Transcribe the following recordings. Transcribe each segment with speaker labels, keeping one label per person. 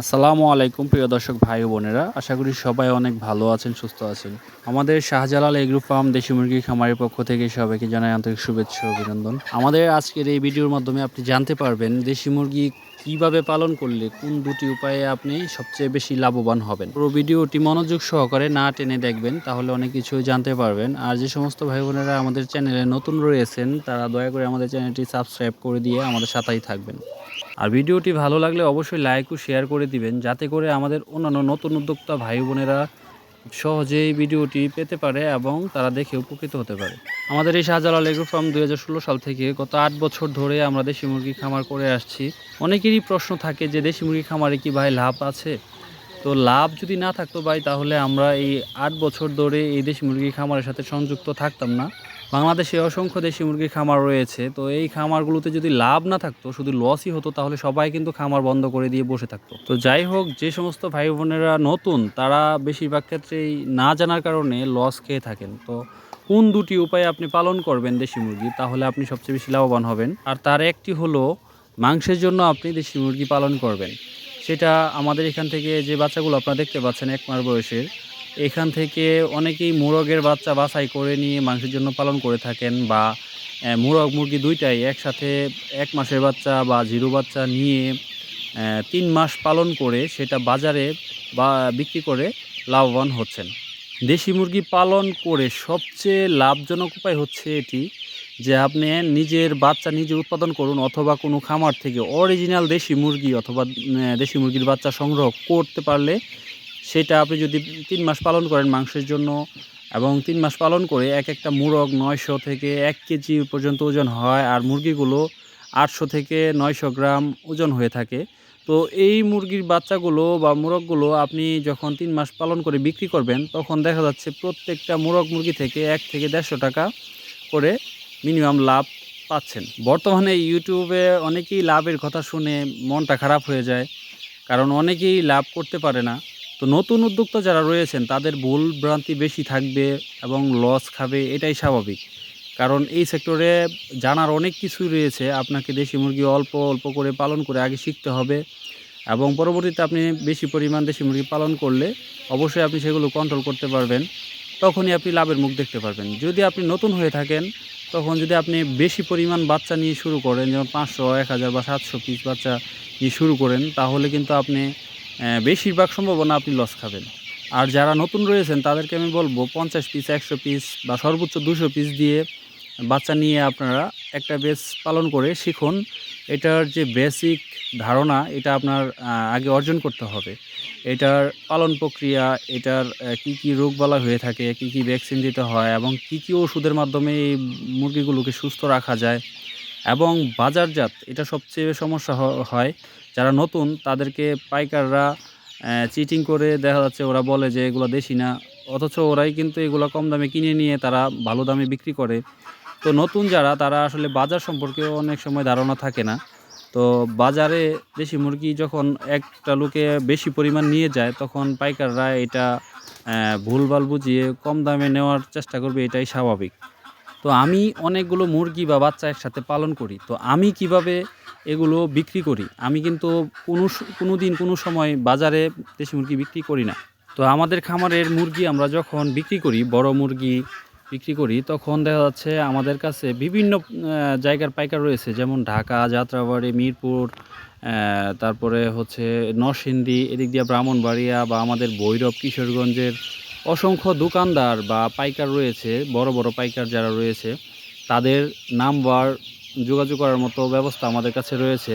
Speaker 1: আসসালামু আলাইকুম, প্রিয় দর্শক ভাই বোনেরা। আশা করি সবাই অনেক ভালো আছেন, সুস্থ আছেন। আমাদের শাহজালাল এগ্রো ফার্ম দেশি মুরগি খামারের পক্ষ থেকে সবাইকে জানাই আন্তরিক শুভেচ্ছা অভিনন্দন। আমাদের আজকের এই ভিডিওর মাধ্যমে আপনি জানতে পারবেন দেশি মুরগি কীভাবে পালন করলে কোন দুটি উপায়ে আপনি সবচেয়ে বেশি লাভবান হবেন। পুরো ভিডিওটি মনোযোগ সহকারে না টেনে দেখবেন, তাহলে অনেক কিছু জানতে পারবেন। আর যে সমস্ত ভাই বোনেরা আমাদের চ্যানেলে নতুন রয়েছেন, তারা দয়া করে আমাদের চ্যানেলটি সাবস্ক্রাইব করে দিয়ে আমাদের সাথেই থাকবেন। আর ভিডিওটি ভালো লাগলে অবশ্যই লাইক ও শেয়ার করে দিবেন, যাতে করে আমাদের অন্যান্য নতুন উদ্যোক্তা ভাই বোনেরা সহজেই ভিডিওটি পেতে পারে এবং তারা দেখে উপকৃত হতে পারে। আমাদের এই শাহজালাল এগ্রো ফার্ম দু হাজার ষোলো সাল থেকে গত আট বছর ধরে আমরা দেশি মুরগি খামার করে আসছি। অনেকেরই প্রশ্ন থাকে যে দেশি মুরগি খামারে কি ভাই লাভ আছে? তো লাভ যদি না থাকতো ভাই, তাহলে আমরা এই আট বছর ধরে এই দেশি মুরগি খামারের সাথে সংযুক্ত থাকতাম না। বাংলাদেশে অসংখ্য দেশি মুরগির খামার রয়েছে, তো এই খামারগুলোতে যদি লাভ না থাকতো, শুধু লসই হতো, তাহলে সবাই কিন্তু খামার বন্ধ করে দিয়ে বসে থাকতো। তো যাই হোক, যে সমস্ত ভাই বোনেরা নতুন, তারা বেশিরভাগ ক্ষেত্রেই না জানার কারণে লস খেয়ে থাকেন। তো কোন দুটি উপায়ে আপনি পালন করবেন দেশি মুরগি, তাহলে আপনি সবচেয়ে বেশি লাভবান হবেন। আর তার একটি হলো, মাংসের জন্য আপনি দেশি মুরগি পালন করবেন। সেটা আমাদের এখান থেকে যে বাচ্চাগুলো আপনারা দেখতে পাচ্ছেন, এক মাস বয়সের এখান থেকে অনেকেই মোরগের বাচ্চা বাছাই করে নিয়ে মাংসের জন্য পালন করে থাকেন বা মোরগ মুরগি দুইটাই একসাথে এক মাসের বাচ্চা বা জিরো বাচ্চা নিয়ে তিন মাস পালন করে সেটা বাজারে বা বিক্রি করে লাভবান হচ্ছেন। দেশি মুরগি পালন করে সবচেয়ে লাভজনক উপায় হচ্ছে এটি যে আপনি নিজের বাচ্চা নিজে উৎপাদন করুন অথবা কোনো খামার থেকে অরিজিনাল দেশি মুরগি অথবা দেশি মুরগির বাচ্চা সংগ্রহ করতে পারলে সেটা আপনি যদি তিন মাস পালন করেন মাংসের জন্য এবং তিন মাস পালন করে এক একটা মুরগ নয়শো থেকে এক কেজি পর্যন্ত ওজন হয় আর মুরগিগুলো আটশো থেকে নয়শো গ্রাম ওজন হয়ে থাকে। তো এই মুরগির বাচ্চাগুলো বা মুরগগুলো আপনি যখন তিন মাস পালন করে বিক্রি করবেন, তখন দেখা যাচ্ছে প্রত্যেকটা মুরগ মুরগি থেকে এক থেকে দেড়শো টাকা করে মিনিমাম লাভ পাচ্ছেন। বর্তমানে ইউটিউবে অনেকেই লাভের কথা শুনে মনটা খারাপ হয়ে যায়, কারণ অনেকেই লাভ করতে পারে না। তো নতুন উদ্যোক্তা যারা রয়েছেন, তাদের ভুল ভ্রান্তি বেশি থাকবে এবং লস খাবে, এটাই স্বাভাবিক। কারণ এই সেক্টরে জানার অনেক কিছুই রয়েছে। আপনাকে দেশি মুরগি অল্প অল্প করে পালন করে আগে শিখতে হবে এবং পরবর্তীতে আপনি বেশি পরিমাণ দেশি মুরগি পালন করলে অবশ্যই আপনি সেগুলো কন্ট্রোল করতে পারবেন। তখনই আপনি লাভের মুখ দেখতে পারবেন। যদি আপনি নতুন হয়ে থাকেন, তখন যদি আপনি বেশি পরিমাণ বাচ্চা নিয়ে শুরু করেন, যেমন পাঁচশো, এক হাজার বা সাতশো পিস বাচ্চা নিয়ে শুরু করেন, তাহলে কিন্তু আপনি বেশিরভাগ সম্ভাবনা আপনি লস খাবেন। আর যারা নতুন রয়েছেন, তাদেরকে আমি বলব পঞ্চাশ পিস একশো পিস বা সর্বোচ্চ দুশো পিস দিয়ে বাচ্চা নিয়ে আপনারা একটা বেস পালন করে শিখুন। এটার যে বেসিক ধারণা, এটা আপনার আগে অর্জন করতে হবে। এটার পালন প্রক্রিয়া, এটার কি কি রোগবালা হয়ে থাকে, কি কি ভ্যাকসিন দিতে হয় এবং কি কি ওষুধের মাধ্যমে এই মুরগিগুলোকে সুস্থ রাখা যায়। এবং বাজারজাত, এটা সবচেয়ে সমস্যা হয়। যারা নতুন, তাদেরকে পাইকাররা চিটিং করে দেখা যাচ্ছে ওরা বলে যে এগুলো দেশি না। অথচ ওরাই কিন্তু এগুলো কম দামে কিনে নিয়ে তারা ভালো দামে বিক্রি করে। তো নতুন যারা, তারা আসলে বাজার সম্পর্কে অনেক সময় ধারণা থাকে না। তো বাজারে দেশি মুরগি যখন একটা লোকে বেশি পরিমাণ নিয়ে যায়, তখন পাইকাররা এটা ভুলভাল বুঝিয়ে কম দামে নেওয়ার চেষ্টা করবে, এটাই স্বাভাবিক। তো আমি অনেকগুলো মুরগি বা বাচ্চা একসাথে পালন করি। তো আমি কীভাবে এগুলো বিক্রি করি? আমি কিন্তু কোনো কোনো দিন কোনো সময় বাজারে দেশি মুরগি বিক্রি করি না। তো আমাদের খামারের মুরগি আমরা যখন বিক্রি করি, বড় মুরগি বিক্রি করি, তখন দেখা যাচ্ছে আমাদের কাছে বিভিন্ন জায়গার পাইকার রয়েছে। যেমন ঢাকা, যাত্রাবাড়ি, মিরপুর তারপরে হচ্ছে নরসিংদী, এদিক দিয়ে ব্রাহ্মণবাড়িয়া বা আমাদের ভৈরব, কিশোরগঞ্জের অসংখ্য দোকানদার বা পাইকার রয়েছে, বড় বড় পাইকার যারা রয়েছে, তাদের নাম্বার, যোগাযোগ করার মতো ব্যবস্থা আমাদের কাছে রয়েছে।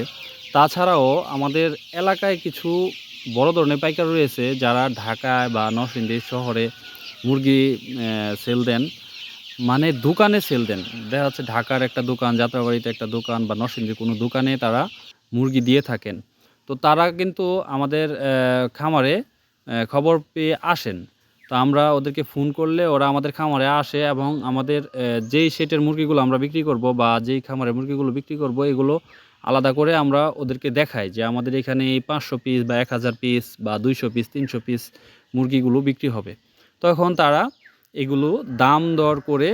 Speaker 1: তাছাড়াও আমাদের এলাকায় কিছু বড় ধরনের পাইকার রয়েছে যারা ঢাকায় বা নরসিংদী শহরে মুরগি সেল দেন মানে দোকানে সেল দেন। দেখা যাচ্ছে ঢাকার একটা দোকান, যাত্রাবাড়িতে একটা দোকান বা নরসিংদীর কোনো দোকানে তারা মুরগি দিয়ে থাকেন। তো তারা কিন্তু আমাদের খামারে খবর পেয়ে আসেন। তো আমরা ওদেরকে ফোন করলে ওরা আমাদের খামারে আসে এবং আমাদের যেই সেটের মুরগিগুলো আমরা বিক্রি করব বা যেই খামারে মুরগিগুলো বিক্রি করব, এগুলো আলাদা করে আমরা ওদেরকে দেখাই যে আমাদের এখানে এই পাঁচশো পিস বা এক হাজার পিস বা দুইশো পিস তিনশো পিস মুরগিগুলো বিক্রি হবে। তখন তারা এগুলো দাম দর করে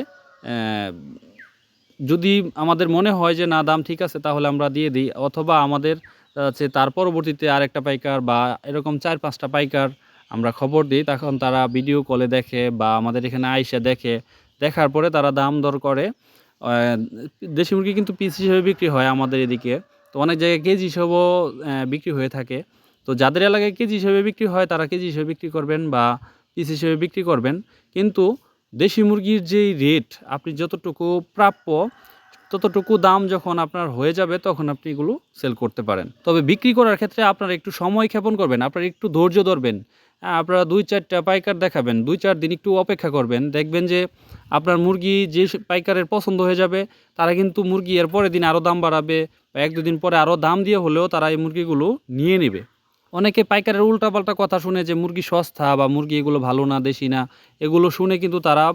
Speaker 1: যদি আমাদের মনে হয় যে না, দাম ঠিক আছে, তাহলে আমরা দিয়ে দিই। অথবা আমাদের যাচ্ছে তার পরবর্তীতে আরেকটা পাইকার বা এরকম চার পাঁচটা পাইকার আমরা খবর দিই, তখন তারা ভিডিও কলে দেখে বা আমাদের এখানে আইসা দেখে। দেখার পরে তারা দাম দর করে। দেশি মুরগি কিন্তু পিস হিসেবে বিক্রি হয় আমাদের এদিকে। তো অনেক জায়গায় কেজি হিসেবেও বিক্রি হয়ে থাকে। তো যাদের এলাকায় কেজি হিসেবে বিক্রি হয়, তারা কেজি হিসেবে বিক্রি করবেন বা পিস হিসেবে বিক্রি করবেন। কিন্তু দেশি মুরগির যেই রেট আপনি যতটুকু প্রাপ্য, ততটুকু দাম যখন আপনার হয়ে যাবে, তখন আপনি এগুলো সেল করতে পারেন। তবে বিক্রি করার ক্ষেত্রে আপনারা একটু সময় ক্ষেপণ করবেন, আপনারা একটু ধৈর্য ধরবেন। আপনারা দুই চারটা পাইকার দেখাবেন, দুই চার দিন একটু অপেক্ষা করবেন, দেখবেন যে আপনার মুরগি যে পাইকারের পছন্দ হয়ে যাবে, তারা কিন্তু মুরগি এর পরের দিন আরও দাম বাড়াবে বা এক দুদিন পরে আরও দাম দিয়ে হলেও তারা এই মুরগিগুলো নিয়ে নেবে। অনেকে পাইকারের উল্টাপাল্টা কথা শুনে যে মুরগি সস্তা বা মুরগি এগুলো ভালো না, দেশি না, এগুলো শুনে কিন্তু তারা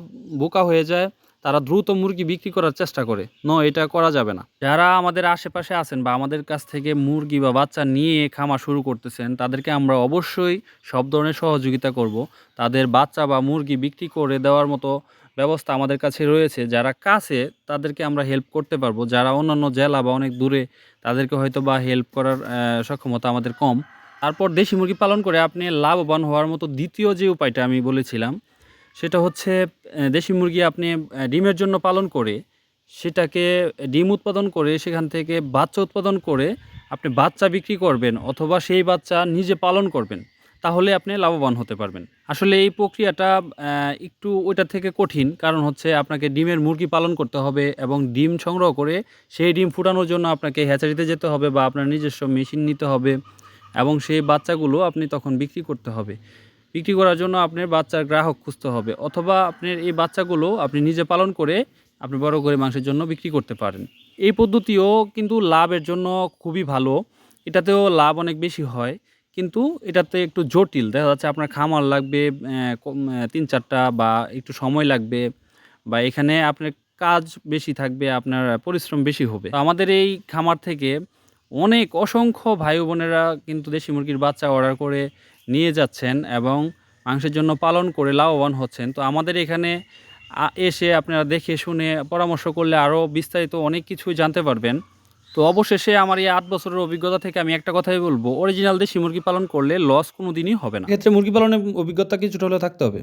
Speaker 1: বোকা হয়ে যায়। তারা দ্রুত মুরগি বিক্রি করার চেষ্টা করে। ন, এটা করা যাবে না। যারা আমাদের আশেপাশে আছেন বা আমাদের কাছ থেকে মুরগি বা বাচ্চা নিয়ে খামার শুরু করতেছেন, তাদেরকে আমরা অবশ্যই সব ধরনের সহযোগিতা করব। তাদের বাচ্চা বা মুরগি বিক্রি করে দেওয়ার মতো ব্যবস্থা আমাদের কাছে রয়েছে। যারা কাছে, তাদেরকে আমরা হেল্প করতে পারব। যারা অন্যান্য জেলা বা অনেক দূরে, তাদেরকে হয়তো বা হেল্প করার সক্ষমতা আমাদের কম। তারপর দেশি মুরগি পালন করে আপনি লাভবান হওয়ার মতো দ্বিতীয় যে উপায়টা আমি বলেছিলাম সেটা হচ্ছে দেশি মুরগি আপনি ডিমের জন্য পালন করে, সেটাকে ডিম উৎপাদন করে, সেখান থেকে বাচ্চা উৎপাদন করে আপনি বাচ্চা বিক্রি করবেন অথবা সেই বাচ্চা নিজে পালন করবেন, তাহলে আপনি লাভবান হতে পারবেন। আসলে এই প্রক্রিয়াটা একটু ওইটা থেকে কঠিন, কারণ হচ্ছে আপনাকে ডিমের মুরগি পালন করতে হবে এবং ডিম সংগ্রহ করে সেই ডিম ফুটানোর জন্য আপনাকে হ্যাচারিতে যেতে হবে বা আপনার নিজস্ব মেশিন নিতে হবে এবং সেই বাচ্চাগুলো আপনি তখন বিক্রি করতে হবে। বিক্রি করার জন্য আপনার বাচ্চার গ্রাহক খুঁজতে হবে অথবা আপনার এই বাচ্চাগুলো আপনি নিজে পালন করে আপনি বড় করে মাংসের জন্য বিক্রি করতে পারেন। এই পদ্ধতিও কিন্তু লাভের জন্য খুবই ভালো। এটাতেও লাভ অনেক বেশি হয়। কিন্তু এটাতে একটু জটিল। দেখা যাচ্ছে আপনার খামার লাগবে তিন চারটা বা একটু সময় লাগবে বা এখানে আপনার কাজ বেশি থাকবে, আপনার পরিশ্রম বেশি হবে। আমাদের এই খামার থেকে অনেক অসংখ্য ভাই বোনেরা কিন্তু দেশি মুরগির বাচ্চা অর্ডার করে নিয়ে যাচ্ছেন এবং মাংসের জন্য পালন করে লাভবান হচ্ছেন। তো আমাদের এখানে এসে আপনারা দেখে শুনে পরামর্শ করলে আরও বিস্তারিত অনেক কিছুই জানতে পারবেন। তো অবশেষে আমার এই আট বছরের অভিজ্ঞতা থেকে আমি একটা কথাই বলব অরিজিনাল দেশি মুরগি পালন করলে লস কোনো দিনই হবে না।
Speaker 2: ক্ষেত্রে মুরগি পালনের অভিজ্ঞতা কিছুটা হলে থাকতে হবে।